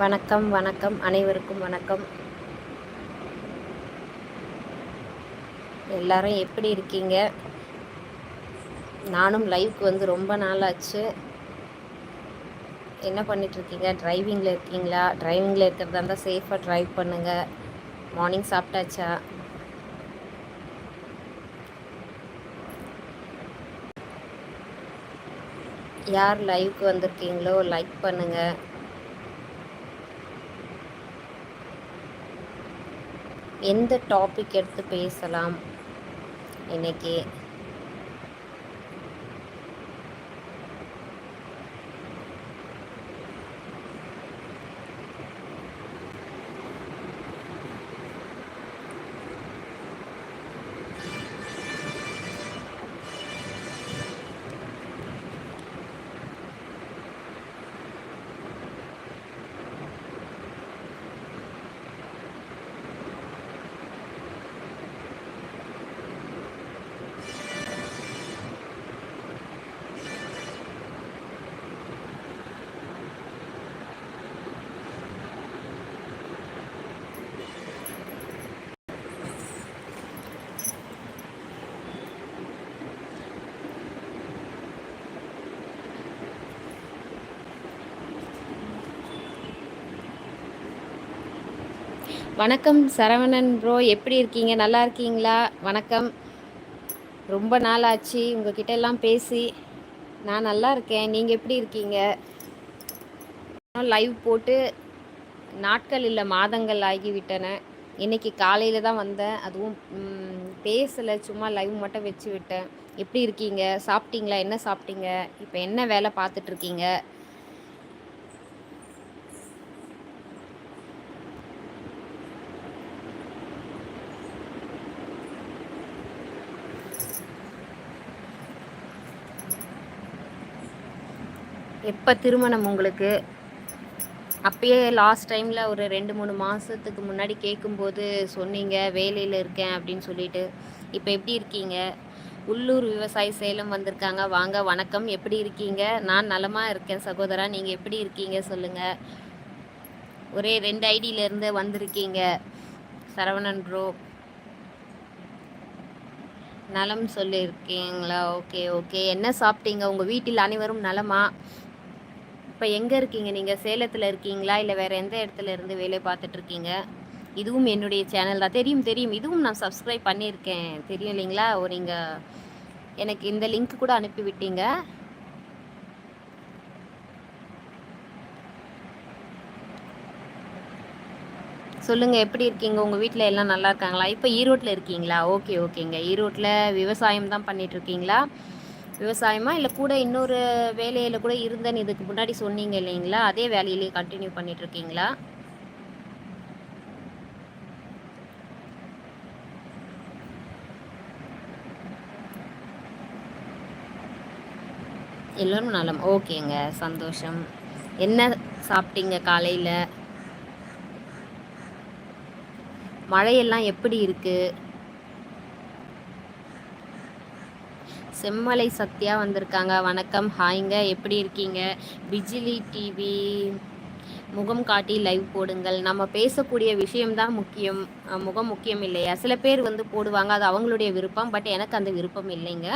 வணக்கம் வணக்கம். அனைவருக்கும் வணக்கம். எல்லாரும் எப்படி இருக்கீங்க? நானும் லைவ்க்கு வந்து ரொம்ப நாள் ஆச்சு என்ன பண்ணிகிட்ருக்கீங்க டிரைவிங்கில் இருக்கீங்களா? டிரைவிங்கில் இருக்கிறதா இருந்தால் சேஃபாக ட்ரைவ் பண்ணுங்கள் மார்னிங் சாப்பிட்டாச்சா? யார் லைவ்க்கு வந்திருக்கீங்களோ லைக் பண்ணுங்கள் எந்த டாபிக் எடுத்து பேசலாம்? இன்னைக்கு வணக்கம் சரவணன் ப்ரோ எப்படி இருக்கீங்க? நல்லா இருக்கீங்களா? வணக்கம். ரொம்ப நாள் ஆச்சு. உங்ககிட்ட எல்லாம் பேசி நான் நல்லா இருக்கேன். நீங்கள் எப்படி இருக்கீங்க? லைவ் போட்டு நாட்கள் இல்லை மாதங்கள் ஆகிவிட்டன. இன்றைக்கி காலையில் தான் வந்தேன். அதுவும் பேசலை. சும்மா லைவ் மட்டும் வச்சு விட்டேன். எப்படி இருக்கீங்க? சாப்பிட்டீங்களா? என்ன சாப்பிட்டீங்க? இப்போ என்ன வேலை பார்த்துட்ருக்கீங்க எப்போ திருமணம் உங்களுக்கு? அப்பயே லாஸ்ட் டைமில் ஒரு ரெண்டு மூணு மாதத்துக்கு முன்னாடி கேட்கும்போது சொன்னீங்க வேலையில் இருக்கேன் அப்படின்னு சொல்லிட்டு. இப்போ எப்படி இருக்கீங்க? உள்ளூர் விவசாயி சேலம் வந்திருக்காங்க. வாங்க வணக்கம். எப்படி இருக்கீங்க? நான் நலமாக இருக்கேன் சகோதரா. நீங்கள் எப்படி இருக்கீங்க சொல்லுங்கள் ஒரே ரெண்டு ஐடியிலேருந்து வந்திருக்கீங்க சரவணன் ப்ரோ நலம் சொல்லியிருக்கீங்களா? Okay okay. என்ன சாப்பிட்டீங்க? உங்கள் வீட்டில் அனைவரும் நலமா? இப்போ எங்கே இருக்கீங்க? நீங்கள் சேலத்தில் இருக்கீங்களா? இல்லை வேறு எந்த இடத்துல இருந்து வேலை பார்த்துட்ருக்கீங்க இதுவும் என்னுடைய சேனல் தான். தெரியும் தெரியும். இதுவும் நான் சப்ஸ்கிரைப் பண்ணியிருக்கேன். தெரியும் இல்லைங்களா? ஒரு நீங்கள் எனக்கு இந்த லிங்க் கூட அனுப்பி விட்டீங்க. சொல்லுங்கள் எப்படி இருக்கீங்க? உங்கள் வீட்டில் எல்லாம் நல்லா இருக்காங்களா? இப்போ ஈரோட்டில் இருக்கீங்களா? ஓகே ஓகேங்க. ஈரோட்டில் விவசாயம் தான் பண்ணிகிட்ருக்கீங்களா விவசாயமா? இல்லை கூட இன்னொரு வேலையில் கூட இருந்தேன்னு இதுக்கு முன்னாடி சொன்னீங்க இல்லைங்களா? அதே வேலையிலேயே கண்டினியூ பண்ணிட்டு இருக்கீங்களா எல்லோரும் நலம். ஓகேங்க. சந்தோஷம். என்ன சாப்பிட்டீங்க காலையில்? மழையெல்லாம் எப்படி இருக்குது செம்மலை சத்யா வந்திருக்காங்க. வணக்கம். ஹாய்ங்க. எப்படி இருக்கீங்க? பிஜிலி டிவி முகம் காட்டி லைவ் போடுங்கள். நம்ம பேசக்கூடிய விஷயம்தான் முக்கியம். முகம் முக்கியம் இல்லையா? சில பேர் வந்து போடுவாங்க. அது அவங்களுடைய விருப்பம். பட் எனக்கு அந்த விருப்பம் இல்லைங்க.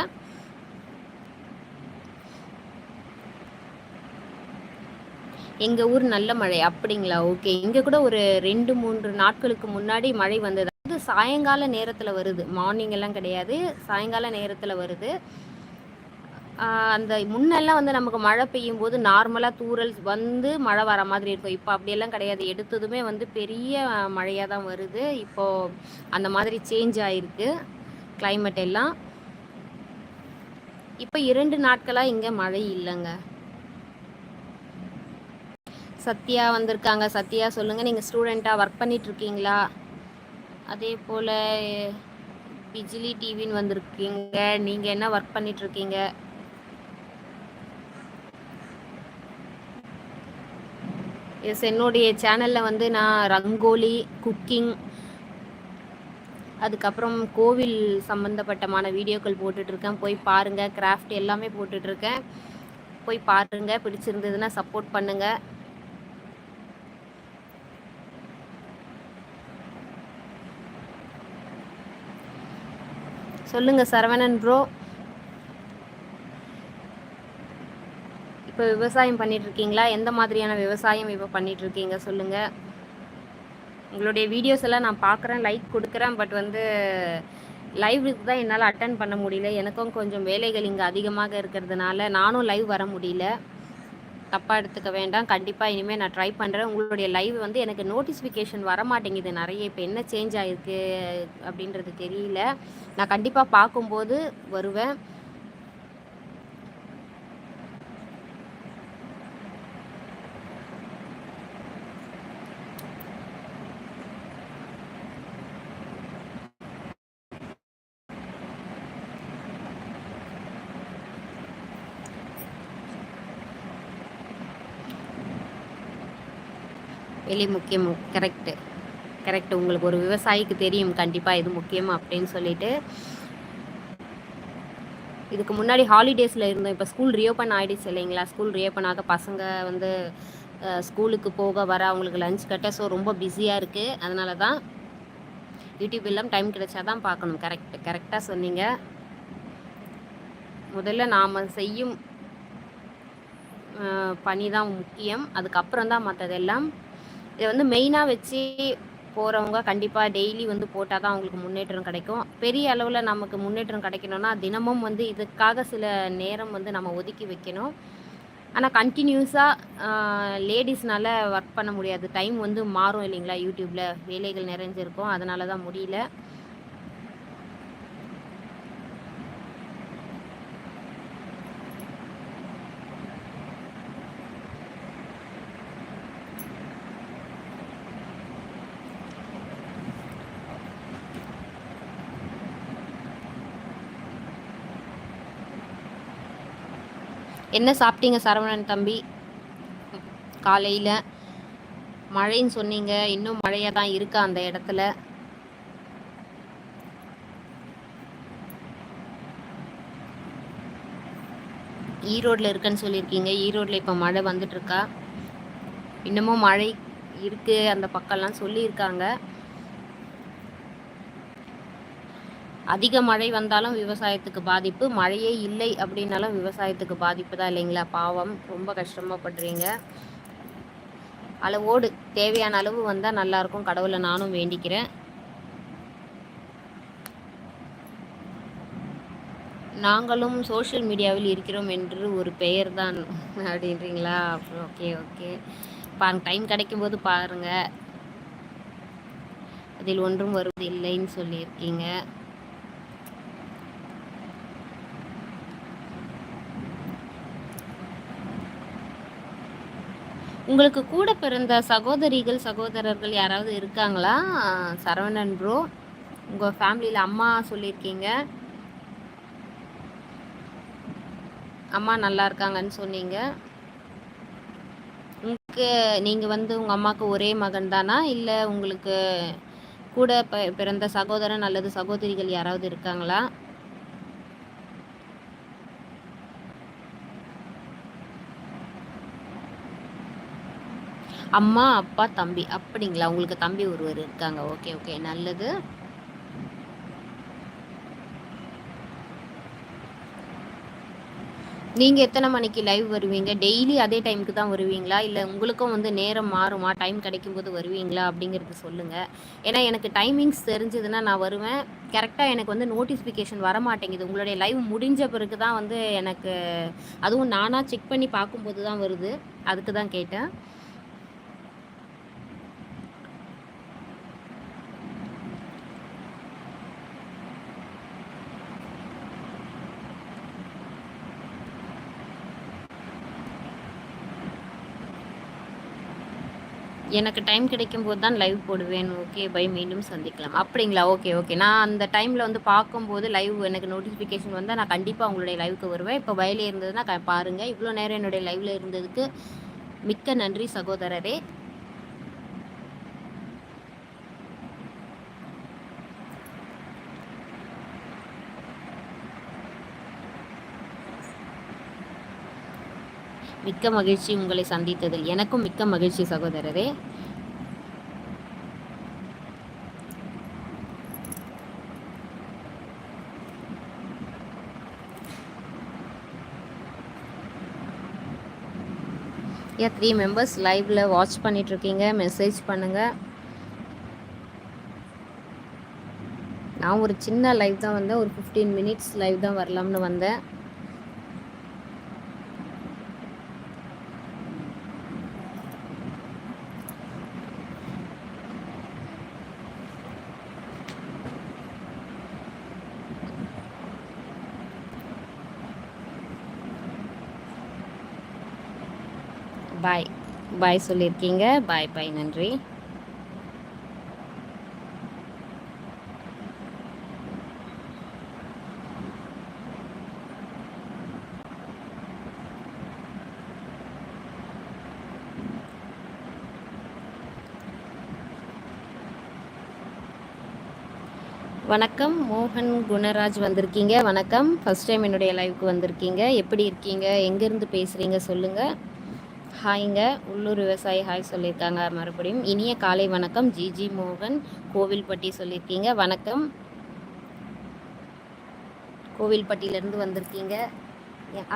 எங்கள் ஊர் நல்ல மழை. அப்படிங்களா? ஓகே. இங்கே கூட ஒரு ரெண்டு மூன்று நாட்களுக்கு முன்னாடி மழை வந்தது. சாயங்கால நேரத்தில் வருது. மார்னிங் எல்லாம் கிடையாது. சாயங்கால நேரத்தில் வருது. அந்த முன்னெல்லாம் வந்து நமக்கு மழை பெய்யும் போது நார்மலாக தூரல் வந்து மழை வர மாதிரி இருக்கும். இப்போ அப்படியெல்லாம் கிடையாது. எடுத்ததுமே வந்து பெரிய மழையாக தான் வருது. இப்போது அந்த மாதிரி சேஞ்ச் ஆகிருக்கு கிளைமேட் எல்லாம். இப்போ இரண்டு நாட்களாக இங்கே மழை இல்லைங்க. சத்யா வந்திருக்காங்க. சத்யா சொல்லுங்கள் நீங்கள் ஸ்டூடெண்ட்டாக ஒர்க் பண்ணிகிட்ருக்கீங்களா அதே போல் பிஜிலி டிவின்னு வந்திருக்கீங்க நீங்கள் என்ன ஒர்க் பண்ணிகிட்ருக்கீங்க எஸ் என்னுடைய சேனலில் வந்து நான் ரங்கோலி குக்கிங் அதுக்கப்புறம் கோவில் சம்மந்தப்பட்டமான வீடியோக்கள் போட்டுட்ருக்கேன் போய் பாருங்கள் கிராஃப்ட் எல்லாமே போட்டுட்ருக்கேன் போய் பாருங்கள் பிடிச்சிருந்ததுன்னா சப்போர்ட் பண்ணுங்கள் சொல்லுங்கள் சரவணன் ப்ரோ இப்போ விவசாயம் பண்ணிட்டு இருக்கீங்களா எந்த மாதிரியான விவசாயம் இப்போ பண்ணிகிட்ருக்கீங்க சொல்லுங்கள் உங்களுடைய வீடியோஸ் எல்லாம் நான் பார்க்குறேன் லைக் கொடுக்குறேன் பட் வந்து லைவுக்கு தான் என்னால் அட்டன் பண்ண முடியல. எனக்கும் கொஞ்சம் வேலைகள் இங்கே அதிகமாக இருக்கிறதுனால நானும் லைவ் வர முடியல. தப்பாக எடுத்துக்க வேண்டாம். கண்டிப்பாக இனிமேல் நான் ட்ரை பண்ணுறேன் உங்களுடைய லைவ் வந்து எனக்கு நோட்டிஃபிகேஷன் வர மாட்டேங்குது நிறைய. இப்போ என்ன சேஞ்ச் ஆகிருக்கு அப்படின்றது தெரியல. நான் கண்டிப்பாக பார்க்கும்போது வருவேன். எலி முக்கியம் கரெக்டு கரெக்ட் உங்களுக்கு ஒரு விவசாயிக்கு தெரியும் கண்டிப்பாக இது முக்கியம் அப்படின்னு சொல்லிட்டு. இதுக்கு முன்னாடி ஹாலிடேஸில் இருந்தோம். இப்போ ஸ்கூல் ரியோப்பன் ஆகிடுச்சு இல்லைங்களா? ஸ்கூல் ரியோப்பன் ஆக பசங்க வந்து ஸ்கூலுக்கு போக வர அவங்களுக்கு லஞ்ச் கட்ட ஸோ ரொம்ப பிஸியாக இருக்குது அதனால தான் யூடியூப் எல்லாம் டைம் கிடைச்சா தான் பார்க்கணும் கரெக்ட் கரெக்டாக சொன்னீங்க. முதல்ல நாம் செய்யும் பணி தான் முக்கியம். அதுக்கப்புறம் தான் மற்றதெல்லாம் இதை வந்து மெயினாக வச்சு போகிறவங்க கண்டிப்பாக டெய்லி வந்து போட்டால் தான் அவங்களுக்கு முன்னேற்றம் கிடைக்கும். பெரிய அளவில் நமக்கு முன்னேற்றம் கிடைக்கணும்னா தினமும் வந்து இதுக்காக சில நேரம் வந்து நம்ம ஒதுக்கி வைக்கணும். ஆனால் கண்டினியூஸாக லேடிஸ்னால ஒர்க் பண்ண முடியாது. டைம் வந்து மாறும் இல்லைங்களா? யூடியூப்பில் வேலைகள் நிறைஞ்சிருக்கும். அதனால தான் முடியல. என்ன சாப்பிட்டீங்க சரவணன் தம்பி? காலையில் மழைன்னு சொன்னீங்க. இன்னும் மழையாக தான் இருக்கா அந்த இடத்துல? ஈரோடில் இருக்குன்னு சொல்லியிருக்கீங்க. ஈரோடில் இப்போ மழை வந்துட்டுருக்கா இன்னமும் மழை இருக்குது அந்த பக்கம்லாம் சொல்லியிருக்காங்க. அதிக மழை வந்தாலும் விவசாயத்துக்கு பாதிப்பு மழையே இல்லை அப்படின்னாலும் விவசாயத்துக்கு பாதிப்பு தான் இல்லைங்களா? பாவம் ரொம்ப கஷ்டமாகப்படுறீங்க அளவோடு தேவையான அளவு வந்தால் நல்லாயிருக்கும் கடவுளை நானும் வேண்டிக்கிறேன். நாங்களும் சோஷியல் மீடியாவில் இருக்கிறோம் என்று ஒரு பெயர் தான் அப்படின்றீங்களா? Okay okay. பாருங்க டைம் கிடைக்கும்போது பாருங்கள் அதில் ஒன்றும் வருவது இல்லைன்னு சொல்லியிருக்கீங்க. உங்களுக்கு கூட பிறந்த சகோதரிகள் சகோதரர்கள் யாராவது இருக்காங்களா? சரவணன் ப்ரோ உங்கள் ஃபேமிலியில் அம்மா சொல்லியிருக்கீங்க. அம்மா நல்லா இருக்காங்கன்னு சொன்னீங்க. உங்களுக்கு நீங்கள் வந்து உங்கள் அம்மாவுக்கு ஒரே மகன் தானா? இல்லை உங்களுக்கு கூட பிறந்த சகோதரன் அல்லது சகோதரிகள் யாராவது இருக்காங்களா? அம்மா அப்பா தம்பி. அப்படிங்களா? உங்களுக்கு தம்பி ஒருவர் இருக்காங்க. Okay okay. நல்லது. நீங்கள் எத்தனை மணிக்கு லைவ் வருவீங்க? டெய்லி அதே டைமுக்கு தான் வருவீங்களா? இல்லை உங்களுக்கும் வந்து நேரம் மாறுமா? டைம் கிடைக்கும்போது வருவீங்களா? அப்படிங்கிறது சொல்லுங்கள் ஏன்னா எனக்கு டைமிங்ஸ் தெரிஞ்சதுன்னா நான் வருவேன். கரெக்டாக எனக்கு வந்து நோட்டிஃபிகேஷன் வர மாட்டேங்குது உங்களுடைய லைவ் முடிஞ்ச பிறகு தான் வந்து எனக்கு அதுவும் நானாக செக் பண்ணி பார்க்கும்போது தான் வருது. அதுக்கு தான் கேட்டேன். எனக்கு டைம் கிடைக்கும் போது தான் லைவ் போடுவேன். ஓகே பை மீண்டும் சந்திக்கலாம். அப்படிங்களா? ஓகே ஓகே நான் அந்த டைமில் வந்து பார்க்கும்போது லைவ் எனக்கு நோட்டிஃபிகேஷன் வந்தால் நான் கண்டிப்பாக உங்களுடைய லைவுக்கு வருவேன். இப்போ வயலே இருந்ததுன்னா க பாருங்கள் இவ்வளோ நேரம் என்னுடைய லைவில் இருந்ததுக்கு மிக்க நன்றி சகோதரரே. மிக்க மகிழ்ச்சி உங்களை சந்தித்ததில். எனக்கும் மிக்க மகிழ்ச்சி சகோதரரே. ஏன் த்ரீ மெம்பர்ஸ் லைவில் வாட்ச் பண்ணிட்டு இருக்கீங்க மெசேஜ் பண்ணுங்க. நான் ஒரு சின்ன லைவ் தான் வந்தேன். ஒரு ஃபிஃப்டீன் மினிட்ஸ் லைவ் தான் வரலாம்னு வந்தேன். பாய் பாய் சொல்லியிருக்கீங்க பாய் பாய் நன்றி. வணக்கம். மோகன் குணராஜ் வந்திருக்கீங்க. வணக்கம். ஃபஸ்ட் டைம் என்னுடைய லைவுக்கு வந்திருக்கீங்க. எப்படி இருக்கீங்க? எங்கேருந்து பேசுகிறீங்க சொல்லுங்கள் ஹாய்ங்க. உள்ளூர் விவசாயி ஹாய் சொல்லியிருக்காங்க மறுபடியும். இனிய காலை வணக்கம். ஜிஜி மோகன் கோவில்பட்டி சொல்லியிருக்கீங்க. வணக்கம். கோவில்பட்டியிலேருந்து வந்திருக்கீங்க.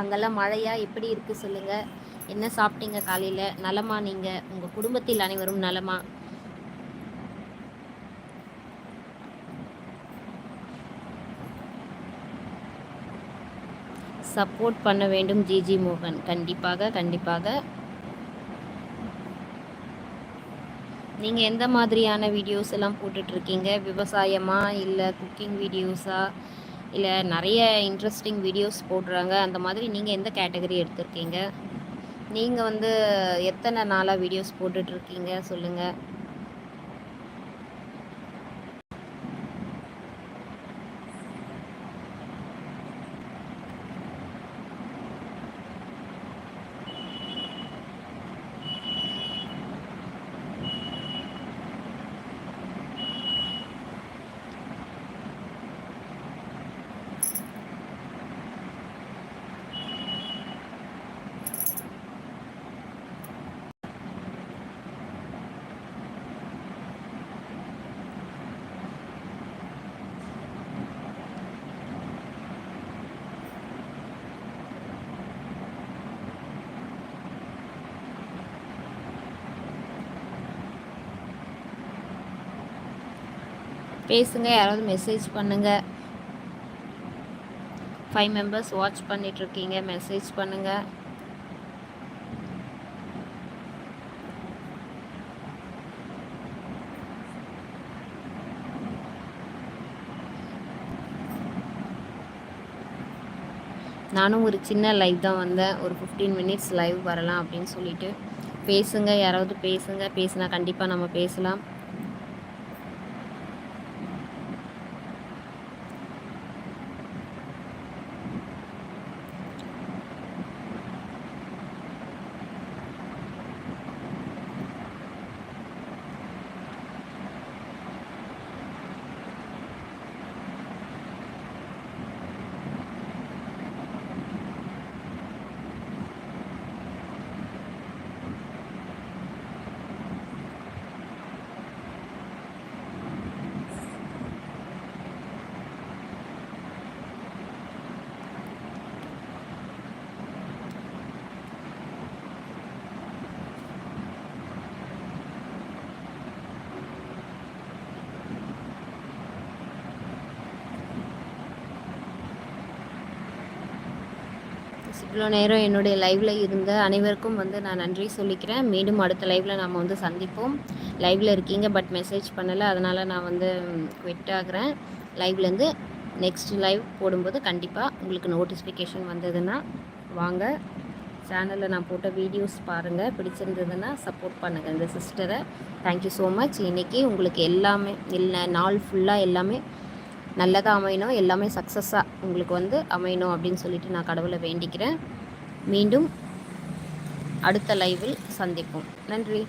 அங்கெல்லாம் மழையா? எப்படி இருக்குது சொல்லுங்கள் என்ன சாப்பிட்டீங்க காலையில்? நலமா நீங்கள் உங்கள் குடும்பத்தில் அனைவரும் நலமா? சப்போர்ட் பண்ண வேண்டும் ஜிஜி மோகன். கண்டிப்பாக கண்டிப்பாக. நீங்கள் எந்த மாதிரியான வீடியோஸ் எல்லாம் போட்டுட்ருக்கீங்க? விவசாயமா இல்லை குக்கிங் வீடியோஸா இல்லை நிறைய இன்ட்ரெஸ்டிங் வீடியோஸ் போடுறாங்க. அந்த மாதிரி நீங்கள் எந்த கேட்டகரி எடுத்திருக்கீங்க? நீங்கள் வந்து எத்தனை நாளாக வீடியோஸ் போட்டுட்ருக்கீங்க? சொல்லுங்கள் பேசுங்க யாராவது மெசேஜ் பண்ணுங்கள் ஃபைவ் மெம்பர்ஸ் வாட்ச் பண்ணிகிட்ருக்கீங்க மெசேஜ் பண்ணுங்கள் நானும் ஒரு சின்ன லைவ் தான் வந்தேன். ஒரு ஃபிஃப்டீன் மினிட்ஸ் லைவ் வரலாம் அப்படின்னு சொல்லிட்டு. பேசுங்க யாராவது பேசுங்க. பேசுனா கண்டிப்பாக நம்ம பேசலாம். இவ்வளோ நேரம் என்னுடைய லைவில் இருந்த அனைவருக்கும் வந்து நான் நன்றி சொல்லிக்கிறேன். மீண்டும் அடுத்த லைவில் நாம் வந்து சந்திப்போம். லைவில் இருக்கீங்க பட் மெசேஜ் பண்ணலை. அதனால் நான் வந்து குவிட் ஆகிறேன். லைவ்லேருந்து நெக்ஸ்ட் லைவ் போடும்போது கண்டிப்பாக உங்களுக்கு நோட்டிஃபிகேஷன் வந்ததுன்னா வாங்க. சேனலில் நான் போட்ட வீடியோஸ் பாருங்கள் பிடிச்சிருந்ததுன்னா சப்போர்ட் பண்ணுங்கள் இந்த சிஸ்டரை தேங்க்யூ ஸோ மச் இன்றைக்கி உங்களுக்கு எல்லாமே இல்லை நாள் ஃபுல்லாக எல்லாமே நல்லதாக அமையணும் எல்லாமே சக்ஸஸாக உங்களுக்கு வந்து அமையணும் அப்படின்னு சொல்லிட்டு நான் கடவுளை வேண்டிக்கிறேன். மீண்டும் அடுத்த லைவில் சந்திப்போம். நன்றி.